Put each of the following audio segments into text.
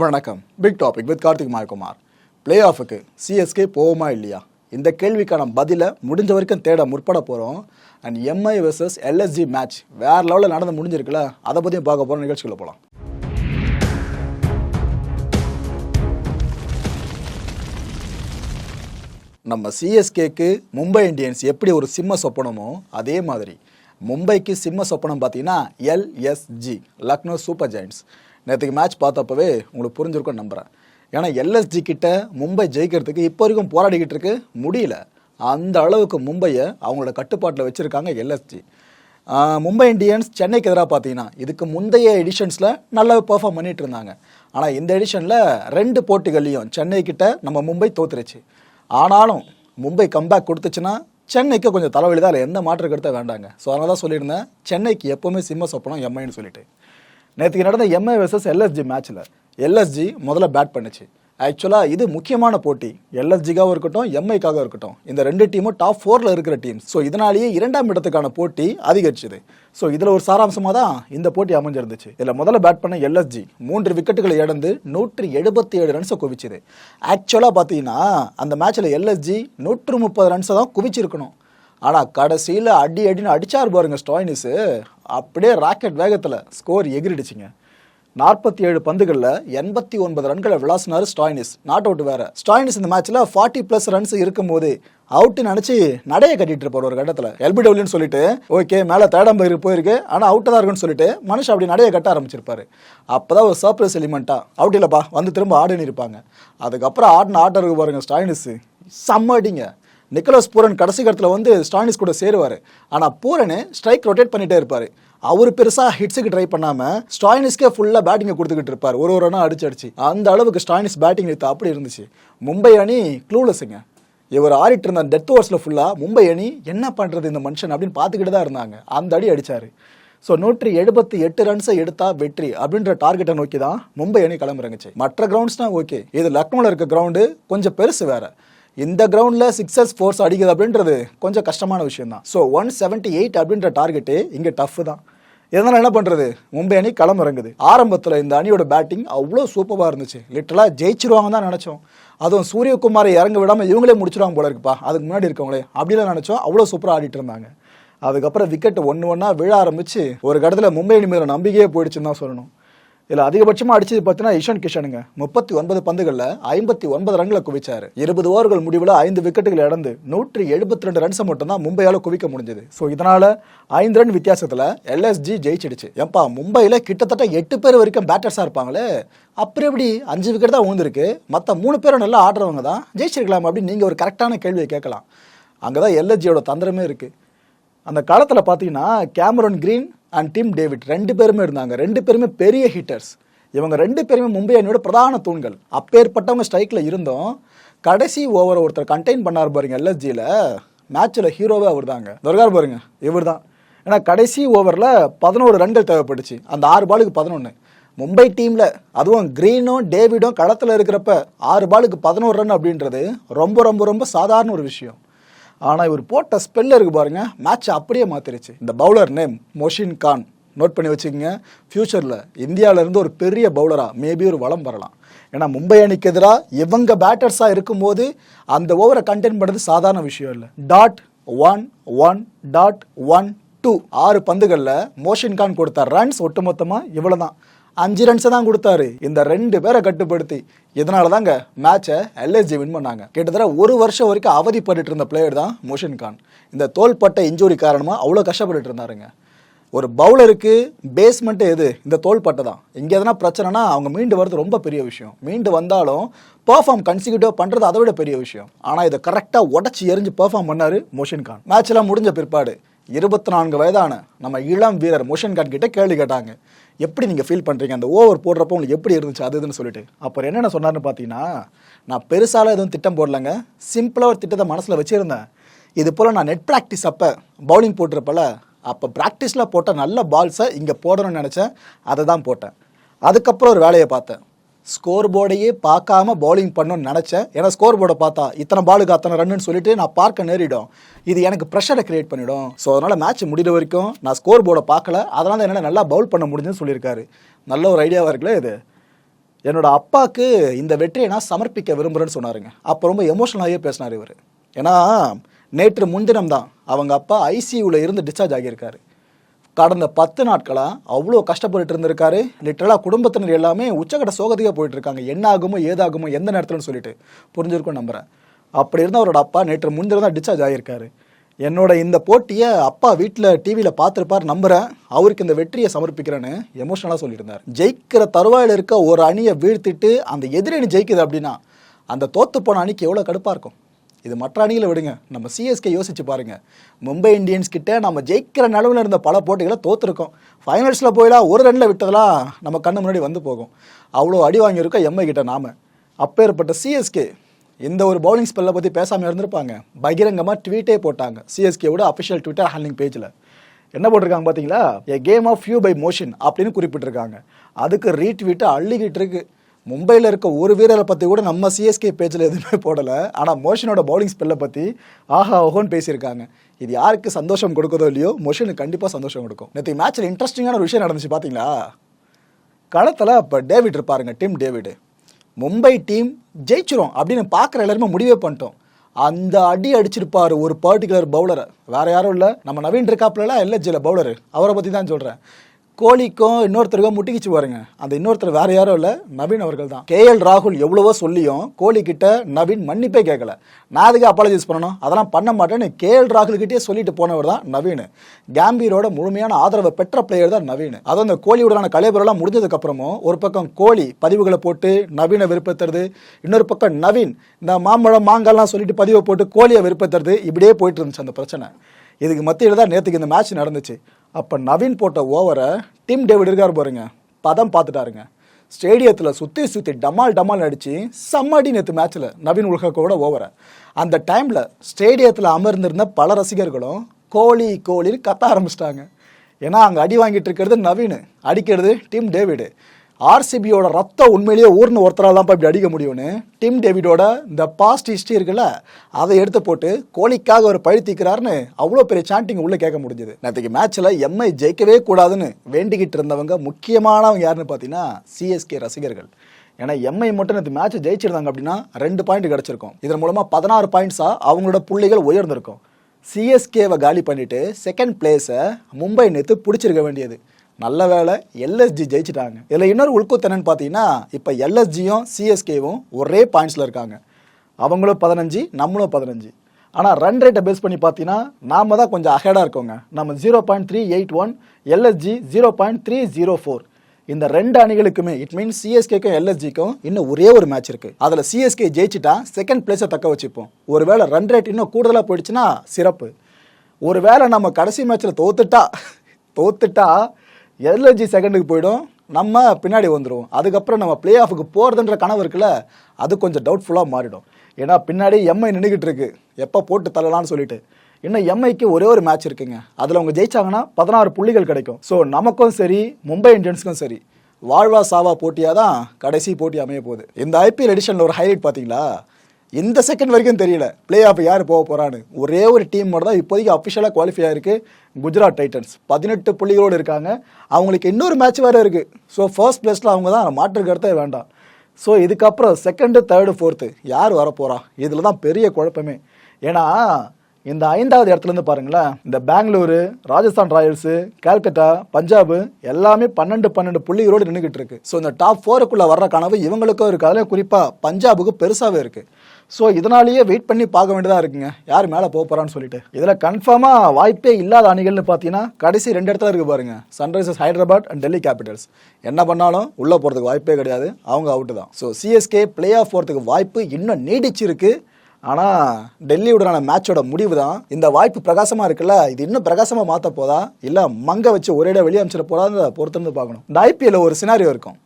வணக்கம். Big topic with Karthik Mayakumar. Play ஆஃபுக்கு CSK போகுமா இல்லையா? இந்த கேள்விக்கான பதிலை முடிஞ்ச வரைக்கும் தேட முற்பட போகிறோம் and MI versus LSG match வேறு லெவலில் நடந்து முடிஞ்சிருக்குல்ல? அதை பற்றியும் பார்க்க போகிற நிகழ்ச்சிகளை போகலாம் நம்ம சிஎஸ்கேக்கு மும்பை இந்தியன்ஸ் எப்படி ஒரு சிம்ம சொப்பனமோ அதே மாதிரி மும்பைக்கு சிம்ம சொப்பனம் பார்த்தீங்கன்னா எல்எஸ்ஜி லக்னோ சூப்பர் ஜெயின்ட்ஸ் நேற்றுக்கு மேட்ச் பார்த்தப்பவே உங்களுக்கு புரிஞ்சிருக்கும் நம்புகிறேன் ஏன்னா எல்எஸ்ஜி கிட்ட மும்பை ஜெயிக்கிறதுக்கு இப்போ வரைக்கும் போராடிக்கிட்டு இருக்கு. முடியல. அந்த அளவுக்கு மும்பையை அவங்களோட கட்டுப்பாட்டில் வச்சுருக்காங்க எல்எஸ்ஜி மும்பை இந்தியன்ஸ் சென்னைக்கு எதிராக பார்த்தீங்கன்னா இதுக்கு முந்தைய எடிஷன்ஸில் நல்லா பெர்ஃபார்ம் பண்ணிட்டு இருந்தாங்க. ஆனால் இந்த எடிஷனில் ரெண்டு போட்டிகள்லையும் சென்னை கிட்ட நம்ம மும்பை தோத்துருச்சு. ஆனாலும் மும்பை கம்பேக் கொடுத்துச்சுன்னா சென்னைக்கு கொஞ்சம் தலைவலி தான் அதில் எந்த மாற்று கருத்தை வேண்டாங்க. ஸோ அதனால தான் சொல்லியிருந்தேன் சென்னைக்கு எப்போவுமே சிம்ம சொப்பனம் எம்ஐன்னு சொல்லிட்டு. நேற்றுக்கு நடந்த எம்ஐ வெர்சஸ் எல்எஸ்ஜி மேட்ச்சில் எல்எஸ்ஜி முதல்ல பேட் பண்ணுச்சு. ஆக்சுவலாக இது முக்கியமான போட்டி. எல்எஸ்ஜிக்காகவும் இருக்கட்டும் எம்ஐக்காக இருக்கட்டும். இந்த ரெண்டு டீமும் டாப் ஃபோரில் இருக்கிற டீம் ஸோ இதனாலேயே இரண்டாம் இடத்துக்கான போட்டி அதிகரிச்சுது. ஸோ இதில் ஒரு சாராம்சமாக தான் இந்த போட்டி அமைஞ்சிருந்துச்சு. இதில் முதல்ல பேட் பண்ண எல்எஸ்ஜி மூன்று விக்கெட்டுகளை இழந்து நூற்றி எழுபத்தி ஏழு ரன்ஸை குவிச்சுது. ஆக்சுவலாக பார்த்தீங்கன்னா அந்த மேட்ச்சில் எல்எஸ்ஜி நூற்று முப்பது ரன்ஸை தான் குவிச்சிருக்கணும். ஆனால் கடைசியில் அடி அடின்னு அடிச்சார் பாருங்க ஸ்டாயினிஸு அப்படியே ராக்கெட் வேகத்தில் ஸ்கோர் எகிரிடுச்சிங்க. நாற்பத்தி ஏழு பந்துகளில் எண்பத்தி ஒன்பது ரன்களை விளாசினார் ஸ்டாயினிஸ் நாட் அவுட் வேற. ஸ்டாயினிஸ் இந்த மேட்ச்சில் ஃபார்ட்டி ப்ளஸ் ரன்ஸ் இருக்கும்போது அவுட்டு நினச்சி நடைய கட்டிட்டு இருப்பார் ஒரு கட்டத்தில். எல்பிடபிள்யூன்னு சொல்லிட்டு ஓகே மேலே தேடம் பயிர் போயிருக்கு ஆனால் அவுட்டாக தான் இருக்குன்னு சொல்லிட்டு மனுஷன் அப்படி நடைய கட்ட ஆரம்பிச்சிருப்பாரு. அப்போ தான் ஒரு சர்ப்ரைஸ் எலிமெண்ட்டாக அவுட் இல்லைப்பா வந்து திரும்ப ஆடுன்னு இருப்பாங்க. அதுக்கப்புறம் ஆடின ஆட்டருக்கு பாருங்க ஸ்டாயினிஸ் செம்ம அடிங்க. நிக்கலஸ் பூரன் கடைசி கட்டத்தில் வந்து ஸ்டானிஸ் கூட சேருவார். ஆனால் பூரன் ஸ்ட்ரைக் ரொட்டேட் பண்ணிகிட்டே இருப்பார். அவர் பெருசாக ஹிட்ஸுக்கு ட்ரை பண்ணாமல் ஸ்டாயினிஸ்க்கே ஃபுல்லாக பேட்டிங்கை கொடுத்துக்கிட்டு இருப்பார். ஒரு ஒரு ரனாக அடிச்சு அடிச்சு. அந்த அளவுக்கு ஸ்டாயினிஸ் பேட்டிங் எடுத்து அப்படி இருந்துச்சு. மும்பை அணி க்ளூலெஸ்ஸுங்க இவர் ஆடிட்டு இருந்த டெத் ஓவர்ஸில் ஃபுல்லாக மும்பை அணி என்ன பண்ணுறது இந்த மனுஷன் அப்படின்னு பார்த்துக்கிட்டு தான் இருந்தாங்க. அந்த அடி அடித்தார் ஸோ நூற்றி எழுபத்தி எட்டு ரன்ஸை எடுத்தா வெற்றி அப்படின்ற டார்கெட்டை நோக்கி தான் மும்பை அணி கிளம்புறங்குச்சு மற்ற கிரவுண்ட்ஸ்னால் ஓகே இது லக்னோவில் இருக்க கிரவுண்டு கொஞ்சம் பெருசு வேறு. இந்த கிரவுண்டில் சிக்ஸஸ் ஃபோர்ஸ் அடிக்குது அப்படின்றது கொஞ்சம் கஷ்டமான விஷயம் தான் ஸோ ஒன் செவன்ட்டி எயிட் அப்படின்ற டார்கெட்டு இங்கே டஃப் தான். இதனால் என்ன பண்ணுறது மும்பை அணி களமிறங்குது. ஆரம்பத்தில் இந்த அணியோட பேட்டிங் அவ்வளோ சூப்பராக இருந்துச்சு. லிட்டலாக ஜெயிச்சிருவாங்க தான் நினச்சோம். அதுவும் சூரியகுமாரை இறங்க விடாமல் இவங்களே முடிச்சிருவாங்க போல இருக்குப்பா. அதுக்கு முன்னாடி இருக்கவங்களே. அப்படிலாம் நினச்சோம். அவ்வளோ சூப்பராக ஆடிட்டு இருந்தாங்க. அதுக்கப்புறம் விக்கெட் ஒன்று ஒன்றா விழ ஆரம்பித்து ஒரு கட்டத்தில் மும்பை அணி மேலே நம்பிக்கையே போயிடுச்சுன்னு தான் சொல்லணும். இதில் அதிகபட்சமாக அடிச்சது பார்த்தீங்கன்னா இஷான் கிஷனுங்க. முப்பத்தி ஒன்பது பந்துகளில் ஐம்பத்தி ஒன்பது ரன்களை குவிச்சாரு. இருபது ஓவர்கள் முடிவில் ஐந்து விக்கெட்டுகள் இழந்து நூற்றி எழுபத்தி ரெண்டு ரன்ஸை மட்டும் தான் மும்பையால் குவிக்க முடிஞ்சது. ஸோ இதனால் ஐந்து ரன் வித்தியாசத்தில் எல்எஸ்ஜி ஜெயிச்சிடுச்சு. ஏப்பா மும்பையில் கிட்டத்தட்ட எட்டு பேர் வரைக்கும் பேட்டர்ஸாக இருப்பாங்களே? அப்புறம் எப்படி அஞ்சு விக்கெட் தான் உழுந்துருக்கு? மற்ற மூணு பேரும் நல்லா ஆடுறவங்க தான் ஜெயிச்சிருக்கலாம் அப்படின்னு நீங்கள் ஒரு கரெக்டான கேள்வியை கேட்கலாம். அங்கே தான் எல்எஸ்ஜியோட தந்திரமே இருக்குது அந்த காலத்தில் பார்த்தீங்கன்னா Cameron Green and Tim David ரெண்டு பேருமே இருந்தாங்க. ரெண்டு பேருமே பெரிய ஹிட்டர்ஸ் இவங்க ரெண்டு பேருமே மும்பை அணியோட பிரதான தூண்கள். அப்பேற்பட்டவங்க ஸ்ட்ரைக்கில் இருந்தோம். கடைசி ஓவரை ஒருத்தர் கண்டெயின் பண்ணார் பாருங்க எல்எஸ்ஜியில் மேட்ச்சில் ஹீரோவே அவர் தாங்க துர்கார் பாருங்க இவர் தான் ஏன்னா கடைசி ஓவரில் பதினோரு ரன்கள் தேவைப்பட்டுச்சு அந்த ஆறு பாலுக்கு பதினொன்று மும்பை டீமில் அதுவும் க்ரீனும் டேவிடும் களத்தில் இருக்கிறப்ப ஆறு பாலுக்கு பதினோரு ரன் அப்படின்றது ரொம்ப ரொம்ப ரொம்ப சாதாரண ஒரு விஷயம். ஆனால் இவர் போட்ட ஸ்பெல்ல இருக்கு பாருங்க மேட்ச் அப்படியே மாத்திருச்சு. இந்த bowler name Mohsin Khan. Note பண்ணி வச்சுக்கோங்க ஃப்யூச்சரில் இந்தியாவிலேருந்து ஒரு பெரிய பவுலராக மேபி ஒரு வளம் வரலாம். ஏன்னா மும்பை அணிக்கு எதிராக இவங்க பேட்டர்ஸாக இருக்கும்போது அந்த ஓவரை கண்டெயின் பண்ணுறது சாதாரண விஷயம் இல்லை. Dot one one dot one two ஆறு பந்துகளில் மோஷின் கான் கொடுத்த ரன்ஸ் ஒட்டுமொத்தமாக இவ்வளோ தான் அஞ்சு ரன்ஸை தான் கொடுத்தாரு. இந்த ரெண்டு பேரை கட்டுப்படுத்தி இதனால தாங்க மேட்சை எல்எஸ்ஜி வின் பண்ணாங்க. கிட்டத்தட்ட ஒரு வருஷம் வரைக்கும் அவதிப்பட்டு இருந்த பிளேயர் தான் மோஷன் கான் இந்த தோள்பட்ட இன்ஜுரி காரணமாக அவ்வளோ கஷ்டப்பட்டுட்டு இருந்தாருங்க. ஒரு பவுலருக்கு பேஸ்மெண்ட்டு எது? இந்த தோள்பட்டை தான். இங்கே எதனா பிரச்சனைனா அவங்க மீண்டு வர்றது ரொம்ப பெரிய விஷயம். மீண்டு வந்தாலும் பெர்ஃபார்ம் கன்சிக்யூட்டிவ் பண்ணுறது அதை விட பெரிய விஷயம். ஆனால் இதை கரெக்டாக உடச்சி எரிஞ்சு பெர்ஃபார்ம் பண்ணார் மோஷன் கான் மேட்ச்லாம் முடிஞ்ச பிற்பாடு இருபத்தி நான்கு வயதான நம்ம இளம் வீரர் மோஷன் கான் கிட்ட கேள்வி கேட்டாங்க. எப்படி நீங்கள் ஃபீல் பண்ணுறீங்க அந்த ஓவர் போடுறப்போ உங்களுக்கு எப்படி இருந்துச்சு? அது இதுன்னு சொல்லிட்டு. அப்புறம் என்னென்ன சொன்னார்னு பார்த்தீங்கன்னா நான் பெருசால எதுவும் திட்டம் போடலங்க. சிம்பிளாக ஒரு திட்டத்தை மனசில் வச்சுருந்தேன். இது போல் நான் நெட் ப்ராக்டிஸ் அப்போ பவுலிங் போட்டிருப்பல அப்போ ப்ராக்டிஸில் போட்ட நல்ல பால்ஸை இங்கே போடணும்னு நினச்சேன். அதை தான் போட்டேன். அதுக்கப்புறம் ஒரு வேலையை பார்த்தேன். ஸ்கோர் போர்டையே பார்க்காம பவுலிங் பண்ணணும்னு நினச்சேன். ஏன்னா ஸ்கோர் போர்டை பார்த்தா இத்தனை பாலுக்கு அத்தனை ரன்னு சொல்லிட்டு நான் பார்க்க நேரிடும். இது எனக்கு ப்ரெஷரை கிரியேட் பண்ணிடும். ஸோ அதனால் மேட்ச் முடிகிற வரைக்கும் நான் ஸ்கோர் போர்டை பார்க்கல. அதனால என்னால் நல்லா பவுல் பண்ண முடிஞ்சுன்னு சொல்லியிருக்காரு. நல்ல ஒரு ஐடியாவாக இருக்குல்ல இது. என்னோட அப்பாவுக்கு இந்த வெற்றியை நான் சமர்ப்பிக்க விரும்புகிறேன்னு சொன்னாருங்க. அப்போ ரொம்ப எமோஷனலாகவே பேசினார் இவர். ஏன்னா நேற்று முன்தினம் தான் அவங்க அப்பா ஐசியூவில் இருந்து டிஸ்சார்ஜ் ஆகியிருக்காரு. கடந்த பத்து நாட்களாக அவ்வளோ கஷ்டப்பட்டு இருந்திருக்காரு. லிட்டரலாக குடும்பத்தினர் எல்லாமே உச்சக்கட்ட சோகத்தையாக போயிட்டு இருக்காங்க என்ன ஆகுமோ ஏதாகுமோ எந்த நேரத்துலன்னு சொல்லிட்டு. புரிஞ்சிருக்கும் நம்புறேன். அப்படி இருந்தால் அவரோட அப்பா நேற்று முன்தினம் தான் டிஸ்சார்ஜ் ஆகியிருக்காரு என்னோட இந்த போட்டியை அப்பா வீட்டில் டிவியில் பார்த்துருப்பார் நம்புகிறேன் அவருக்கு இந்த வெற்றியை சமர்ப்பிக்கிறேன்னு எமோஷனலாக சொல்லியிருந்தார். ஜெயிக்கிற தருவாயில் இருக்க ஒரு அணியை வீழ்த்திட்டு அந்த எதிரணி ஜெயிக்குது அப்படின்னா அந்த தோத்து போன அணிக்கு எவ்வளோ கடுப்பாக இருக்கும்? இது மற்ற அணிகளை விடுங்க. நம்ம சிஎஸ்கே யோசிச்சு பாருங்க. மும்பை இந்தியன்ஸ் கிட்ட நம்ம ஜெயிக்கிற நிலவில் இருந்த பல போட்டிகளை தோத்துருக்கோம். ஃபைனல்ஸில் போயிலாம் ஒரு ரனில் விட்டதெல்லாம் நம்ம கண்ணு முன்னாடி வந்து போகும். அவ்வளோ அடி வாங்கியிருக்கோம் எம்ஐ கிட்ட நாம. அப்பேற்பட்ட சிஎஸ்கே இந்த ஒரு பவுலிங் ஸ்பெல்லை பற்றி பேசாமல் இருந்திருப்பாங்க. பகிரங்கமாக ட்வீட்டே போட்டாங்க. சிஎஸ்கேவோட அஃபிஷியல் ட்விட்டர் ஹேண்ட்லிங் பேஜில் என்ன போட்டிருக்காங்க பார்த்தீங்களா a game of few by motion அப்படின்னு குறிப்பிட்டிருக்காங்க. அதுக்கு ரீட்வீட்டை அள்ளிக்கிட்டு இருக்குது மும்பையில் இருக்க ஒரு வீரரை பற்றி கூட நம்ம சிஎஸ்கே பேஜில் எதுவுமே போடலை. ஆனால் மோஷனோட பவுலிங் ஸ்பெல்லை பற்றி ஆஹா ஓஹோன்னு பேசியிருக்காங்க. இது யாருக்கு சந்தோஷம் கொடுக்குதோ இல்லையோ மோஷனுக்கு கண்டிப்பாக சந்தோஷம் கொடுக்கும். நேற்று மேட்ச்சில் இன்ட்ரெஸ்டிங்கான ஒரு விஷயம் நடந்துச்சு பார்த்தீங்களா களத்தில் இப்போ டேவிட் இருப்பாருங்க டீம் டேவிடு. மும்பை டீம் ஜெயிச்சிரும் அப்படின்னு பார்க்குற எல்லாருமே முடிவே பண்ணிட்டோம். அந்த அடி அடிச்சிருப்பார் ஒரு பர்டிகுலர் பவுலரை வேற யாரும் இல்லை. நம்ம நவீன் இருக்காப்புல எல்எஸ்ஜியில் பவுலரு அவரை பற்றி தான் சொல்கிறேன் கோலிக்கும் இன்னொருத்தருக்கும் முட்டிக்கிச்சு பாருங்க. அந்த இன்னொருத்தர் வேற யாரும் இல்லை நவீன் அவர்கள் தான். கேஎல் ராகுல் எவ்வளவோ சொல்லியும் கோலி கிட்ட நவீன் மன்னிப்பே கேட்கல நான் அதுக்கு அப்பாலஜைஸ் பண்ணணும்? அதெல்லாம் பண்ண மாட்டேன்னு கேஎல் ராகுல் கிட்டே சொல்லிட்டு போனவர் தான் நவீன். கேம்பீரோட முழுமையான ஆதரவை பெற்ற பிளேயர் தான் நவீன். அதுவும் அந்த கோலியுடனான கலைபுரெல்லாம் முடிஞ்சதுக்கு அப்புறமும் ஒரு பக்கம் கோலி பதிவுகளை போட்டு நவீனை விருப்பத்துறது இன்னொரு பக்கம் நவீன் இந்த மாம்பழம் மாங்கால்லாம் சொல்லிட்டு பதிவை போட்டு கோலியை விருப்பத்துறது இப்படியே போயிட்டு இருந்துச்சு அந்த பிரச்சனை. இதுக்கு மத்தியில் தான் நேற்றுக்கு இந்த மேட்ச் நடந்துச்சு. அப்போ நவீன் போட்ட ஓவரை டீம் டேவிட் இருக்கார் பாருங்க. பதம் பார்த்துட்டாருங்க. ஸ்டேடியத்தில் சுற்றி சுற்றி டமால் டமால் அடித்து செம்மடி நேற்று மேட்ச்சில் நவீன் உலகக்கோட ஓவரை அந்த டைமில் ஸ்டேடியத்தில் அமர்ந்திருந்த பல ரசிகர்களும் கோலி கோலின்னு கத்த ஆரம்பிச்சிட்டாங்க. ஏன்னா அங்கே அடி வாங்கிட்டு இருக்கிறது நவீன் அடிக்கிறது டீம் டேவிடு. ஆர்சிபியோட ரத்தம் உண்மையிலேயே ஊர்னு ஒருத்தரால் தான் இப்படி அடிக்க முடியும்னு. டிம் டேவிடோட இந்த பாஸ்ட் ஹிஸ்ட்ரி இருக்குல்ல அதை எடுத்து போட்டு கோலிக்காக ஒரு பழி அவ்வளோ பெரிய சாண்டிங் உள்ளே கேட்க முடிஞ்சது. நேற்றுக்கு மேட்ச்சில் எம்ஐ ஜெயிக்கவே கூடாதுன்னு வேண்டிக்கிட்டு இருந்தவங்க முக்கியமானவங்க யாருன்னு பார்த்தீங்கன்னா சிஎஸ்கே ரசிகர்கள். ஏன்னா எம்ஐ மட்டும் நேற்று மேட்ச்சை ஜெயிச்சிருந்தாங்க அப்படின்னா ரெண்டு பாயிண்ட் கிடச்சிருக்கும். இதன் மூலமாக பதினாறு பாயிண்ட்ஸாக அவங்களோட புள்ளிகள் உயர்ந்திருக்கும். சிஎஸ்கேவை காலி பண்ணிவிட்டு செகண்ட் பிளேஸை மும்பை நேற்று பிடிச்சிருக்க வேண்டியது. நல்ல வேலை எல்எஸ்ஜி ஜெயிச்சிட்டாங்க. இதில் இன்னொரு உள்கூத்து என்னன்னு பார்த்தீங்கன்னா இப்போ எல்எஸ்ஜியும் சிஎஸ்கேவும் ஒரே பாயிண்ட்ஸில் இருக்காங்க. அவங்களும் பதினஞ்சு நம்மளும் பதினஞ்சு. ஆனால் ரன் ரேட்டை பேஸ் பண்ணி பார்த்தீங்கன்னா நாம தான் கொஞ்சம் அஹேடாக இருக்கோங்க. நம்ம zero point three eight one LSG zero point three zero four இந்த ரெண்டு அணிகளுக்குமே இட் மீன்ஸ் சிஎஸ்கேக்கும் எல்எஸ்ஜிக்கும் இன்னும் ஒரே ஒரு மேட்ச் இருக்குது அதில் சிஎஸ்கே ஜெயிச்சிட்டா செகண்ட் பிளேஸை தக்க வச்சுப்போம். ஒருவேளை ரன் ரேட் இன்னும் கூடுதலாக போயிடுச்சுன்னா சிறப்பு. ஒருவேளை நம்ம கடைசி மேட்ச்சில் தோத்துட்டா தோத்துட்டா எல்எல்ஜி செகண்டுக்கு போயிடும். நம்ம பின்னாடி வந்துடுவோம் அதுக்கப்புறம் நம்ம பிளே ஆஃபுக்கு போகிறதுன்ற கனவு இருக்குல்ல அது கொஞ்சம் டவுட்ஃபுல்லாக மாறிடும். ஏன்னா பின்னாடி எம்ஐ நின்றுக்கிட்டு இருக்கு. எப்போ போட்டு தள்ளலாம்னு சொல்லிட்டு. இன்னும் எம்ஐக்கு ஒரே ஒரு மேட்ச் இருக்குங்க. அதில் அவங்க ஜெயிச்சாங்கன்னா பதினாறு புள்ளிகள் கிடைக்கும். ஸோ நமக்கும் சரி மும்பை இந்தியன்ஸுக்கும் சரி வாழ்வா சாவா போட்டியாக தான் கடைசி போட்டி அமைய போகுது இந்த ஐபிஎல் எடிஷனில் ஒரு ஹைலைட் பார்த்தீங்களா? இந்த செகண்ட் வரைக்கும் தெரியல. பிளே ஆஃப் யார் போக போகிறான்னு ஒரே ஒரு டீம் மட்டும் தான் இப்போதைக்கு அஃபிஷியலாக குவாலிஃபை ஆயிருக்கு. குஜராத் டைட்டன்ஸ் பதினெட்டு புள்ளிகளோடு இருக்காங்க. அவங்களுக்கு இன்னொரு மேட்ச் வேறு இருக்குது ஸோ ஃபர்ஸ்ட் பிளேஸில் அவங்க தான் மாற்று கருத்தே வேண்டாம். ஸோ இதுக்கப்புறம் செகண்டு தேர்டு ஃபோர்த்து யார் வரப்போகிறா இதில் தான் பெரிய குழப்பமே. ஏன்னா இந்த ஐந்தாவது இடத்துல இருந்து பாருங்களேன். இந்த பெங்களூரு ராஜஸ்தான் ராயல்ஸு கல்கட்டா பஞ்சாபு எல்லாமே பன்னெண்டு பன்னெண்டு புள்ளிகளோடு நின்றுக்கிட்டு இருக்கு. ஸோ இந்த டாப் ஃபோருக்குள்ளே வர்ற கனவு இவங்களுக்கும் இருக்காது. அதில் குறிப்பாக பஞ்சாபுக்கு பெருசாகவே இருக்குது ஸோ இதனாலேயே வெயிட் பண்ணி பார்க்க வேண்டியதாக இருக்குங்க. யார் மேலே போக போகிறான்னு சொல்லிட்டு. இதில் கன்ஃபார்மாக வாய்ப்பே இல்லாத அணிகள்னு பார்த்தீங்கன்னா கடைசி ரெண்டு இடத்துல இருக்குது பாருங்க. Sunrisers Hyderabad and Delhi Capitals என்ன பண்ணாலும் உள்ளே போகிறதுக்கு வாய்ப்பே கிடையாது. அவங்க அவுட்டு தான். ஸோ சிஎஸ்கே பிளே ஆஃப் போகிறதுக்கு வாய்ப்பு இன்னும் நீடிச்சிருக்கு. ஆனால் டெல்லியுடனான மேட்சோட முடிவு தான். இந்த வாய்ப்பு பிரகாசமாக இருக்குல்ல? இது இன்னும் பிரகாசமாக மாற்ற போதா? இல்லை மங்க வச்சு ஒரேடியாக வெளியே அமைச்சிட போதான்னு பொறுத்திருந்து பார்க்கணும். இந்த ஐபிஎல்ல ஒரு சினாரியோ இருக்கும்.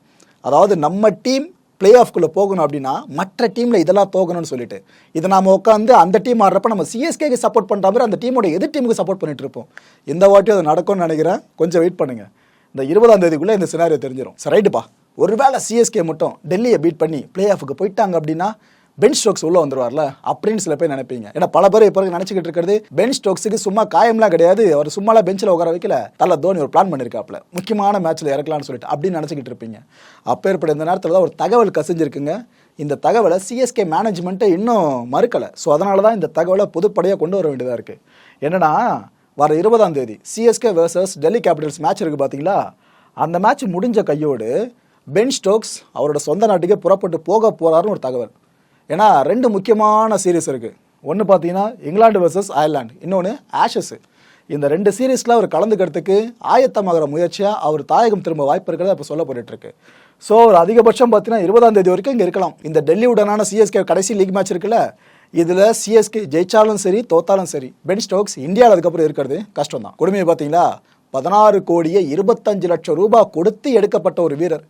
அதாவது நம்ம டீம் பிளே ஆஃப்குள்ளே போகணும் அப்படின்னா மற்ற டீமில் இதெல்லாம் போகணும்னு சொல்லிட்டு. இதை நாம உட்காந்து அந்த டீம் ஆடுறப்ப நம்ம சிஎஸ்கேக்கு சப்போர்ட் பண்ணுற மாதிரி அந்த டீமோட எதிர் டீமுக்கு சப்போர்ட் பண்ணிட்டு இருப்போம். இந்த வாட்டியும் அது நடக்கும்னு நினைக்கிறேன். கொஞ்சம் வெயிட் பண்ணுங்கள் இந்த இருபதாம் தேதிக்குள்ளே இந்த சினாரியோ தெரிஞ்சிடும் சரி ரைட்டுப்பா ஒருவேளை சிஎஸ்கே மட்டும் டெல்லியை பீட் பண்ணி பிளே ஆஃபுக்கு போயிட்டாங்க அப்படின்னா பென் ஸ்டோக்ஸ் உள்ள வந்துருவார்ல? அப்படின்னு சில பேர் நினைப்பீங்க. ஏன்னா பல பேர் இப்போ நினைச்சுக்கிட்டு இருக்கிறது பென் ஸ்டோக்ஸுக்கு சும்மா காயம்லாம் கிடையாது. அவர் சும்மாலாம் பெஞ்சில் உட்கார வைக்கல. தலை தோனி ஒரு பிளான் பண்ணியிருக்காப்ல முக்கியமான மேட்ச்ல இறக்கலாம்னு சொல்லிட்டு அப்படின்னு நினைச்சுக்கிட்டு இருப்பீங்க. அப்போ ஏற்பட்ட இந்த நேரத்தில் தான் ஒரு தகவல் கசிஞ்சிருக்குங்க. இந்த தகவலை சிஎஸ்கே மேனேஜ்மெண்ட்டை இன்னும் மறுக்கலை. ஸோ அதனால தான் இந்த தகவலை பொதுப்படையாக கொண்டு வர வேண்டியதாக இருக்குது என்னன்னா வர இருபதாம் தேதி CSK versus Delhi Capitals match இருக்குது பார்த்தீங்களா அந்த மேட்ச் முடிஞ்ச கையோடு பென் ஸ்டோக்ஸ் அவரோட சொந்த நாட்டுக்கே புறப்பட்டு போக போகிறாருன்னு ஒரு தகவல். ஏன்னா ரெண்டு முக்கியமான சீரீஸ் இருக்குது ஒன்று பார்த்தீங்கன்னா இங்கிலாந்து வர்சஸ் அயர்லாண்டு இன்னொன்று ஆஷஸ் இந்த ரெண்டு சீரீஸில் அவர் கலந்துக்கிறதுக்கு ஆயத்தமாகிற முயற்சியாக அவர் தாயகம் திரும்ப வாய்ப்பு இருக்கிறத இப்போ சொல்ல இருக்கு ஸோ ஒரு அதிகபட்சம் பார்த்தீங்கன்னா இருபதாம் தேதி வரைக்கும் இங்கே இருக்கலாம். இந்த டெல்லியுடனான சிஎஸ்கே கடைசி லீக் மேட்ச் இருக்குல்ல இதில் சிஎஸ்கே ஜெயிச்சாலும் சரி தோத்தாலும் சரி பென் ஸ்டோக்ஸ் இந்தியாவில் அதுக்கப்புறம் இருக்கிறது கஷ்டம் தான் கொடுமையை பார்த்தீங்களா? பதினாறு கோடியே இருபத்தஞ்சு லட்சம் ரூபாய் கொடுத்து எடுக்கப்பட்ட ஒரு வீரர்.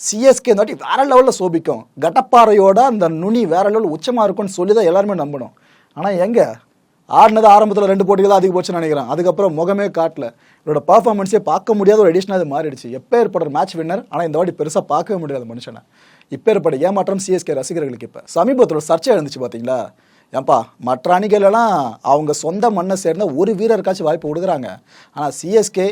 சிஎஸ்கே இந்த வாட்டி வேற லெவலில் சோபிக்கும். கடப்பாறையோட அந்த நுனி வேற லெவல் உச்சமாக இருக்கும்னு சொல்லி தான் எல்லாருமே நம்பணும். ஆனால் எங்கே? ஆடினது ஆரம்பத்தில் ரெண்டு போட்டிகள் தான் அதிகபட்சம் நினைக்கிறேன். அதுக்கப்புறம் முகமே காட்டல. இவரோட பர்ஃபார்மன்ஸே பார்க்க முடியாத ஒரு எடிஷனாக அது மாறிடுச்சு. எப்போ ஏற்படுற மேட்ச் வின்னர் ஆனால் இந்த வாட்டி பெருசாக பார்க்கவே முடியாது மனுஷனை. இப்போ ஏற்பட ஏமாற்றம் சிஎஸ்கே ரசிகர்களுக்கு இப்போ. சமீபத்தில் ஒரு சர்ச்சை இருந்துச்சு பார்த்தீங்களா ஏன்பா மற்ற அணிகளெல்லாம் அவங்க சொந்த மண்ணை சேர்ந்த ஒரு வீரருக்காச்சும் வாய்ப்பு கொடுக்குறாங்க. ஆனால் சிஎஸ்கே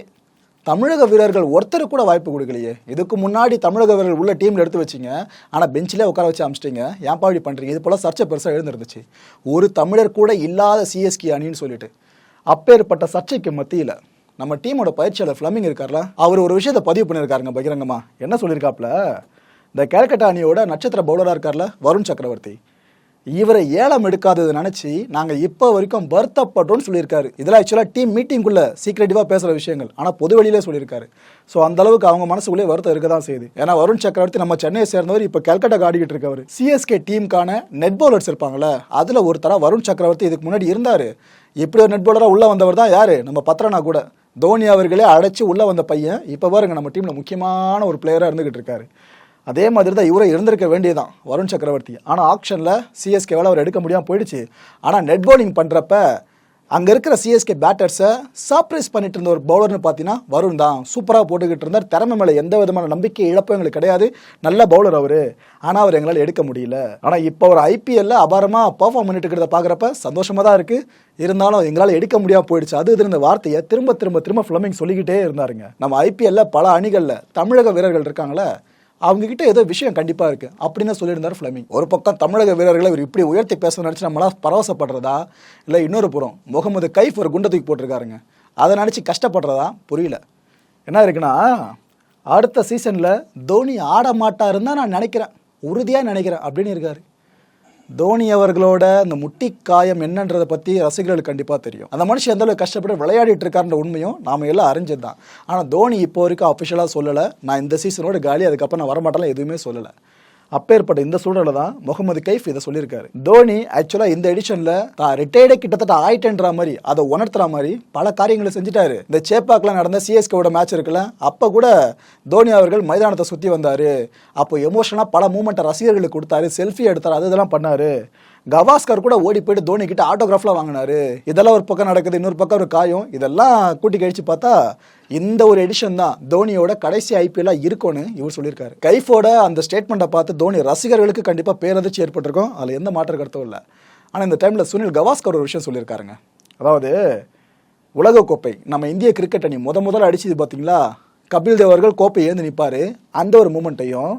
தமிழக வீரர்கள் ஒருத்தர் கூட வாய்ப்பு கொடுக்கலையே. இதுக்கு முன்னாடி தமிழக வீரர்கள் உள்ள டீமில் எடுத்து வச்சிங்க. ஆனால் பெஞ்சிலே உட்கார வச்சு அமிச்சிட்டிங்க. ஏன் இப்படி பண்ணுறீங்க இது போல் சர்ச்சை பெருசாக எழுந்திருந்துச்சு. ஒரு தமிழர் கூட இல்லாத சிஎஸ்கே அணின்னு சொல்லிட்டு. அப்பேற்பட்ட சர்ச்சைக்கு மத்தியில் நம்ம டீமோட பயிற்சியாளர் ஃப்ளமிங் இருக்கார்ல அவர் ஒரு விஷயத்தை பதிவு பண்ணியிருக்காருங்க பகிரங்கம்மா என்ன சொல்லியிருக்காப்ல இந்த கேல்கட்டா அணியோட நட்சத்திர பவுலராக இருக்கார்ல வருண் சக்கரவர்த்தி. இவரை ஏலம் எடுக்காதது நினச்சி நாங்கள் இப்போ வரைக்கும் வருத்தப்பட்டோம்னு சொல்லியிருக்காரு. இதெல்லாம் ஆக்சுவலாக டீம் மீட்டிங்குள்ளே சீக்ரெட்டிவாக பேசுகிற விஷயங்கள். ஆனால் பொது வெளியிலே சொல்லியிருக்காரு. ஸோ அந்தளவுக்கு அவங்க மனசுக்குள்ளே வருத்தம் இருக்க தான் செய்யுது. ஏன்னா வருண் சக்கரவர்த்தி நம்ம சென்னையை சேர்ந்தவர் இப்போ கல்கட்டா ஆடிக்கிட்டு இருக்கவர். சிஎஸ்கே டீமுக்கான நெட் பவுலர்ஸ் இருப்பாங்கள அதில் ஒருத்தராக வருண் சக்கரவர்த்தி இதுக்கு முன்னாடி இருந்தார். இப்படி ஒரு நெட் பவுலராக உள்ளே வந்தவர் தான் யார்? நம்ம பத்திரனா கூட. தோனி அவர்களே அடைச்சி உள்ளே வந்த பையன். இப்போ பாருங்க நம்ம டீமில் முக்கியமான ஒரு பிளேயராக இருந்துகிட்டு இருக்காரு. அதே மாதிரி தான் இவரை இருந்திருக்க வேண்டியதான் வருண் சக்கரவர்த்தி. ஆனால் ஆக்ஷனில் சிஎஸ்கேவால் அவர் எடுக்க முடியாமல் போயிடுச்சு. ஆனால் நெட் பவுலிங் பண்ணுறப்ப அங்கே இருக்கிற சிஎஸ்கே பேட்டர்ஸை சர்ப்ரைஸ் பண்ணிட்டு இருந்த ஒரு பவுலர்னு பார்த்தீங்கன்னா வருண் தான். சூப்பராக போட்டுக்கிட்டு இருந்தார். திறமை மேலே எந்த விதமான நம்பிக்கை இழப்பும் எங்களுக்கு கிடையாது. நல்ல பவுலர் அவர். ஆனால் அவர் எங்களால் எடுக்க முடியல. ஆனால் இப்போ ஒரு ஐபிஎல்ல அபாரமாக பர்ஃபார்ம் பண்ணிட்டு இருக்கிறத பார்க்குறப்ப சந்தோஷமாக தான் இருக்குது இருந்தாலும் எங்களால் எடுக்க முடியாமல் போயிடுச்சு. அது இது இந்த வார்த்தையை திரும்ப திரும்ப திரும்ப ஃபிளமிங் சொல்லிக்கிட்டே இருந்தாருங்க. நம்ம ஐபிஎல்ல பல அணிகளில் தமிழக வீரர்கள் இருக்காங்களே அவங்க கிட்ட ஏதோ விஷயம் கண்டிப்பா இருக்கு. அப்படின்னு சொல்லியிருந்தார் ஃபிளமிங் ஒரு பக்கம் தமிழக வீரர்களை இவர் இப்படி உயர்த்தி பேச நினைச்சு நம்மளா பரவசப்படுறதா? இல்லை இன்னொரு புறம் முகமது கைஃப் ஒரு குண்டை தூக்கி போட்டிருக்காருங்க. அதை நினச்சி கஷ்டப்படுறதா? புரியல. என்ன இருக்குன்னா அடுத்த சீசனில் தோனி ஆட மாட்டாருன்னு தான் நான் நினைக்கிறேன். உறுதியாக நினைக்கிறேன். அப்படின்னு இருக்காரு. தோனி அவர்களோட அந்த முட்டி காயம் என்னன்றதை பற்றி ரசிகர்களுக்கு கண்டிப்பாக தெரியும். அந்த மனுஷன் எந்த அளவுக்கு கஷ்டப்பட்டு விளையாடிட்டு இருக்காருன்ற உண்மையும் நாம எல்லாம் அறிஞ்சது தான் ஆனால் தோனி இப்போ வரைக்கும் அஃபிஷியலாக சொல்லலை. நான் இந்த சீசனோட காலி அதுக்கப்புறம் நான் வரமாட்டேலாம் எதுவுமே சொல்லலை. அப்பேற்பட்ட இந்த சூழலில் தான் முகமது கைஃப் இதை சொல்லியிருக்காரு. தோனி ஆக்சுவலாக இந்த எடிஷனில் தான் ரிட்டையர்டே கிட்டத்தட்ட ஆயிட்டேன்ற மாதிரி அதை உணர்த்துற மாதிரி பல காரியங்களை செஞ்சுட்டாரு. இந்த சேப்பாக்கில் நடந்த சிஎஸ்கேவோட மேட்ச் இருக்குல்ல அப்போ கூட தோனி அவர்கள் மைதானத்தை சுற்றி வந்தார். அப்போ எமோஷனாக பல மூமெண்ட்டை ரசிகர்களுக்கு கொடுத்தாரு செல்ஃபி எடுத்தார் அது இதெல்லாம் பண்ணாரு. கவாஸ்கர் கூட ஓடி போயிட்டு தோனி கிட்ட ஆட்டோகிராஃப்லாம் வாங்கினாரு. இதெல்லாம் ஒரு பக்கம் நடக்குது இன்னொரு பக்கம் ஒரு காயம். இதெல்லாம் கூட்டி கழிச்சு பார்த்தா இந்த ஒரு எடிஷன் தான் தோனியோட கடைசி ஐபிஎல்லாக இருக்கும்னு இவர் சொல்லியிருக்காரு. கைஃபோட அந்த ஸ்டேட்மெண்ட்டை பார்த்து தோனி ரசிகர்களுக்கு கண்டிப்பாக பேரதிர்ச்சி ஏற்பட்டிருக்கும். அதில் எந்த மாற்ற கருத்தும் இல்லை. ஆனால் இந்த டைமில் சுனில் கவாஸ்கர் ஒரு விஷயம் சொல்லியிருக்காருங்க. அதாவது உலகக்கோப்பை நம்ம இந்திய கிரிக்கெட் அணி முத முதல்ல அடிச்சது பார்த்தீங்களா? கபில் தேவர்கள் கோப்பை ஏந்து நிற்பாரு அந்த ஒரு மூமெண்ட்டையும்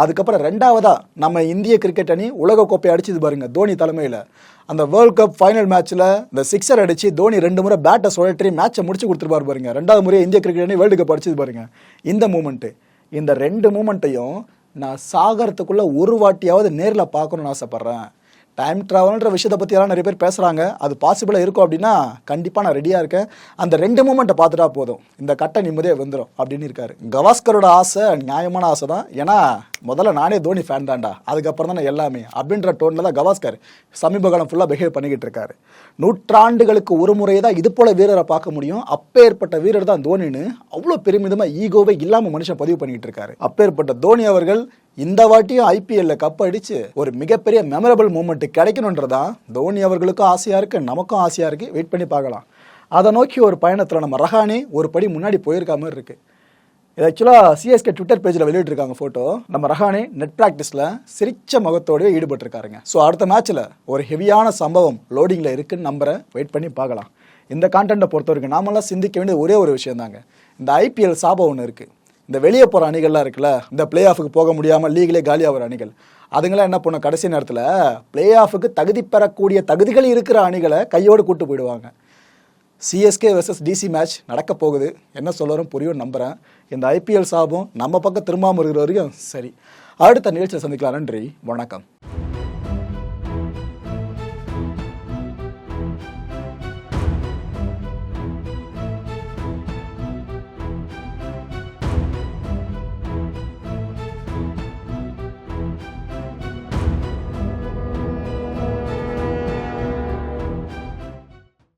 அதுக்கப்புறம் ரெண்டாவதாக நம்ம இந்திய கிரிக்கெட் அணி உலக கோப்பை அடிச்சது பாருங்க தோனி தலைமையில். அந்த வேர்ல்ட் கப் ஃபைனல் மேட்ச்சில் இந்த சிக்ஸர் அடித்து தோனி ரெண்டு முறை பேட்டை சுழற்றி மேட்சை முடிச்சு கொடுத்துருப்பாரு பாருங்க. ரெண்டாவது முறை இந்திய கிரிக்கெட் அணி வேர்ல்டு கப் அடிச்சது பாருங்க. இந்த மூமெண்ட்டு இந்த ரெண்டு மூமெண்ட்டையும் நான் சாகரத்துக்குள்ள ஒரு வாட்டியாவது நேரில் பார்க்கணும்னு ஆசைப்பட்றேன். டைம் ட்ராவல்ன்ற விஷயத்தை பற்றியெல்லாம் நிறைய பேர் பேசுகிறாங்க அது பாசிபிளாக இருக்கும் அப்படின்னா கண்டிப்பாக நான் ரெடியாக இருக்கேன். அந்த ரெண்டு மூமெண்ட்டை பார்த்துட்டா போதும். இந்த கட்டை நிம்மதியாக வந்துடும் அப்படின்னு இருக்காரு. கவாஸ்கரோட ஆசை நியாயமான ஆசை தான் ஏன்னா முதல்ல நானே தோனி ஃபேன் தான்டா. அதுக்கப்புறம் தான் எல்லாமே அப்படின்ற டோனில் தான் கவாஸ்கர் சமீப காலம் ஃபுல்லாக பிஹேவ் பண்ணிக்கிட்டு இருக்காரு. நூற்றாண்டுகளுக்கு ஒரு முறை தான் இது போல வீரரை பார்க்க முடியும். அப்பேற்பட்ட வீரர் தான் தோனின்னு அவ்வளோ பெருமிதமாக ஈகோவே இல்லாமல் மனுஷன் பதிவு பண்ணிக்கிட்டு இருக்காரு. அப்பேற்பட்ட தோனி அவர்கள் இந்த வாட்டியும் ஐபிஎல்ல கப் அடிச்சு ஒரு மிகப்பெரிய மெமரபிள் மூமெண்ட் கிடைக்கணுன்றதான் தோனி அவர்களுக்கும் ஆசையா இருக்கு நமக்கும் ஆசையா இருக்கு. வெயிட் பண்ணி பார்க்கலாம். அதை நோக்கி ஒரு பயணத்தில் நம்ம ரஹானே ஒரு படி முன்னாடி போயிருக்க மாதிரி இருக்கு. இது ஆக்சுவலாக சிஎஸ்கே ட்விட்டர் பேஜில் வெளியிட்டிருக்காங்க ஃபோட்டோ நம்ம ரஹானே நெட் ப்ராக்டிஸில் சிரிச்ச முகத்தோடய ஈடுபட்டிருக்காருங்க. ஸோ அடுத்த மேட்ச்சில் ஒரு ஹெவியான சம்பவம் லோடிங்கில் இருக்குன்னு நம்பரை வெயிட் பண்ணி பார்க்கலாம். இந்த கான்டென்ட்டை பொறுத்த வரைக்கும் நாமெல்லாம் சிந்திக்க வேண்டிய ஒரே ஒரு விஷயம் தாங்க இந்த ஐபிஎல் சாபம் ஒன்று இருக்குது இந்த வெளியே போகிற அணிகள்லாம் இருக்குல்ல இந்த பிளே ஆஃபுக்கு போக முடியாமல் லீக்லேயே காலி ஆகிற அணிகள். அதுங்களாம் என்ன பண்ணும்? கடைசி நேரத்தில் பிளே ஆஃபுக்கு தகுதி பெறக்கூடிய தகுதிகள் இருக்கிற அணிகளை கையோடு கூட்டு போயிடுவாங்க. சிஎஸ்கே வெர்சஸ் டிசி மேட்ச் நடக்க போகுது. என்ன சொல்லறோம் புரியும் நம்புகிறேன் இந்த ஐபிஎல் சாபம் நம்ம பக்கம் திரும்பாமல் இருக்கிற வரைக்கும் சரி. அடுத்த நிகழ்ச்சியில் சந்திக்கலாம். நன்றி. வணக்கம்.